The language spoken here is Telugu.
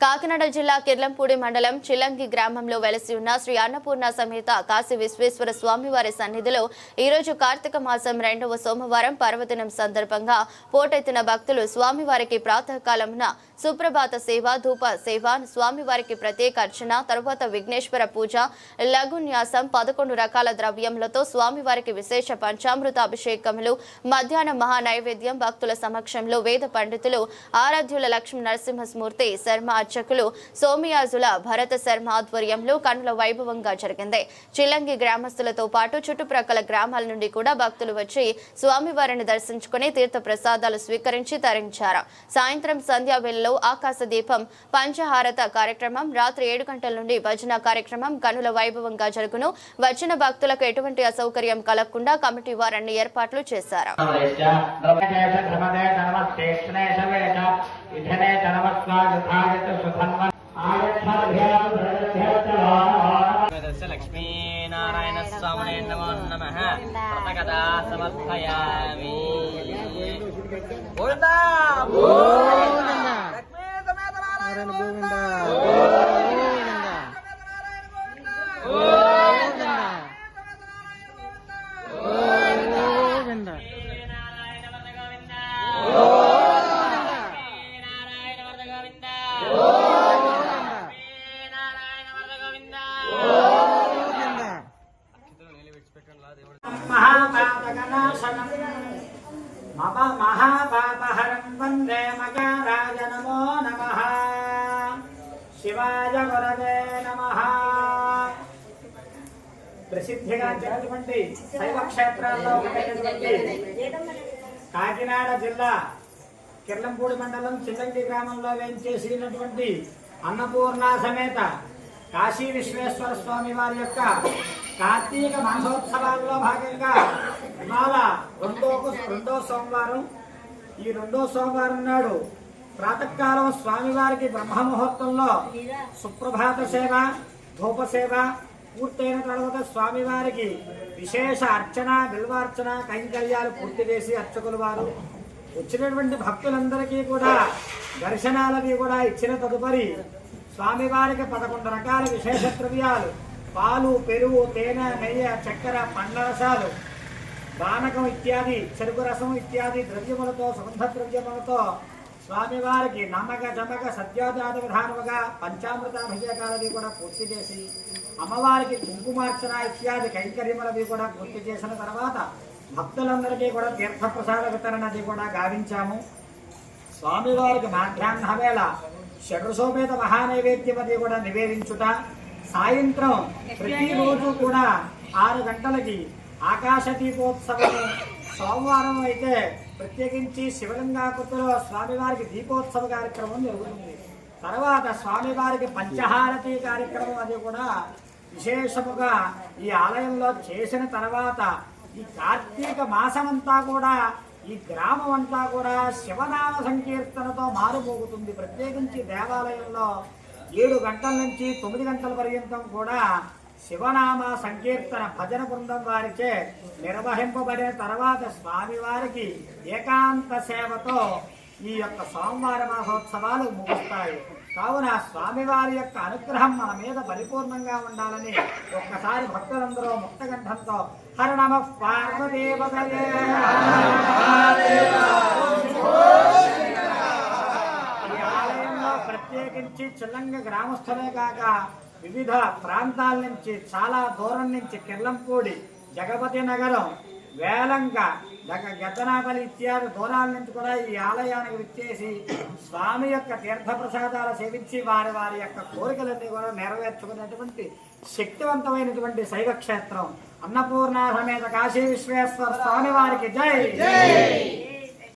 కాకినాడ జిల్లా కిర్లంపూడి మండలం చిల్లంగి గ్రామంలో వెలసి ఉన్న శ్రీ అన్నపూర్ణ సమేత కాశీ విశ్వేశ్వర స్వామివారి సన్నిధిలో ఈరోజు కార్తీక మాసం రెండవ సోమవారం పర్వదినం సందర్భంగా పోటెత్తిన భక్తులు స్వామివారికి ప్రాతకాలమున సుప్రభాత సేవ ధూప సేవ స్వామివారికి ప్రత్యేక అర్చన తరువాత విఘ్నేశ్వర పూజ లఘున్యాసం పదకొండు రకాల ద్రవ్యములతో స్వామివారికి విశేష పంచామృత అభిషేకములు మధ్యాహ్నం మహా నైవేద్యం భక్తుల సమక్షంలో వేద పండితులు ఆరాధ్యుల లక్ష్మీ నరసింహస్మూర్తి శర్మ అర్చకులు సోమియాజుల భరత శర్మ ఆధ్వర్యంలో కనుల వైభవంగా జరిగింది చిల్లంగి గ్రామస్తులతో పాటు చుట్టుప్రక్కల గ్రామాల నుండి కూడా భక్తులు వచ్చి స్వామివారిని దర్శించుకుని తీర్థ ప్రసాదాలు స్వీకరించి తరించారు సాయంత్రం సంధ్యా వేళలో ఆకాశ దీపం పంచహారత కార్యక్రమం రాత్రి ఏడు గంటల నుండి భజన కార్యక్రమం కనుల వైభవంగా జరుగును వచ్చిన భక్తులకు ఎటువంటి అసౌకర్యం కలగకుండా కమిటీ వారన్ని ఏర్పాట్లు చేశారు इधने जनमस्वा यथायत सुधन्व लक्ष्मीनारायण स्वामिने नमो नमः प्रतकदा समर्पयामि गोविन्दा गोविन्दा लक्ष्मी समेत नारायण गोविन्दा మమ మహాపాపహరం వందే మకారాయ నమో నమ. శివాయ గురవే నమ. ప్రసిద్ధిగా జరిగినటువంటి శైవ క్షేత్రాల్లో ఒకటైనటువంటి కాకినాడ జిల్లా కిర్లంపూడి మండలం చిల్లంగి గ్రామంలో వేయించేసినటువంటి అన్నపూర్ణ సమేత కాశీ విశ్వేశ్వర స్వామి వారి యొక్క కార్తీక మాసోత్సవాల్లో భాగంగా ఇవాళ రెండో రెండో సోమవారం. ఈ రెండో సోమవారం నాడు ప్రాతకాలం స్వామివారికి బ్రహ్మ ముహూర్తంలో సుప్రభాత సేవ ధూప సేవ పూర్తయిన తర్వాత స్వామివారికి విశేష అర్చన బిల్వార్చన కైంకర్యాలు పూర్తి చేసి అర్చకులు వారు. వచ్చినటువంటి భక్తులందరికీ కూడా దర్శనాలకి కూడా ఇచ్చిన తదుపరి స్వామివారికి పదకొండు రకాల విశేష ద్రవ్యాలు పాలు పెరుగు తేనె నెయ్యి చక్కెర పండ్ల బాణకం ఇత్యాది చెరుకు రసం ఇత్యాది ద్రవ్యములతో సుగంధ ద్రవ్యములతో స్వామివారికి నమ్మక జమక సత్యోజాత విధానముగా పంచామృతాభిషేకాలవి కూడా పూర్తి చేసి అమ్మవారికి కుంకుమార్చన ఇత్యాది కైంకర్యములవి కూడా పూర్తి చేసిన తర్వాత భక్తులందరికీ కూడా తీర్థప్రసాద వితరణది కూడా గావించాము. స్వామివారికి మాధ్యాహ్న వేళ షడ్రసోపేత మహానైవేద్యమది కూడా నివేదించుట సాయంత్రం ప్రతిరోజు కూడా ఆరు గంటలకి ఆకాశ దీపోత్సవము సోమవారం అయితే ప్రత్యేకించి శివలింగాకృతిలో స్వామివారికి దీపోత్సవ కార్యక్రమం జరుగుతుంది. తర్వాత స్వామివారికి పంచహారతి కార్యక్రమం అది కూడా విశేషముగా ఈ ఆలయంలో చేసిన తర్వాత ఈ కార్తీక మాసమంతా కూడా ఈ గ్రామం అంతా కూడా శివనామ సంకీర్తనతో మారుమోగుతుంది. ప్రత్యేకించి దేవాలయంలో ఏడు గంటల నుంచి తొమ్మిది గంటల పర్యంతం కూడా శివనామ సంకీర్తన భజన బృందం వారిచే నిర్వహింపబడిన తర్వాత స్వామివారికి ఏకాంత సేవతో ఈ యొక్క సోమవార మహోత్సవాలు ముగుస్తాయి. కావున స్వామివారి యొక్క అనుగ్రహం మన మీద పరిపూర్ణంగా ఉండాలని ఒక్కసారి భక్తులందరూ ముక్తగంధంతో హర నమ పార్వదేవతయే ఈ ఆలయంలో ప్రత్యేకించి చిల్లంగ గ్రామస్తులే కాక వివిధ ప్రాంతాల నుంచి చాలా దూరం నుంచి కిర్లంపూడి జగపతి నగరం వేలంక దగ గతనాపల్లి ఇత్యాది దూరాల నుంచి కూడా ఈ ఆలయానికి విచ్చేసి స్వామి యొక్క తీర్థ ప్రసాదాలు సేవించి వారి వారి యొక్క కోరికలన్నీ కూడా నెరవేర్చుకునేటువంటి శక్తివంతమైనటువంటి శైవ క్షేత్రం. అన్నపూర్ణ సమేత కాశీ విశ్వేశ్వర స్వామి వారికి జై!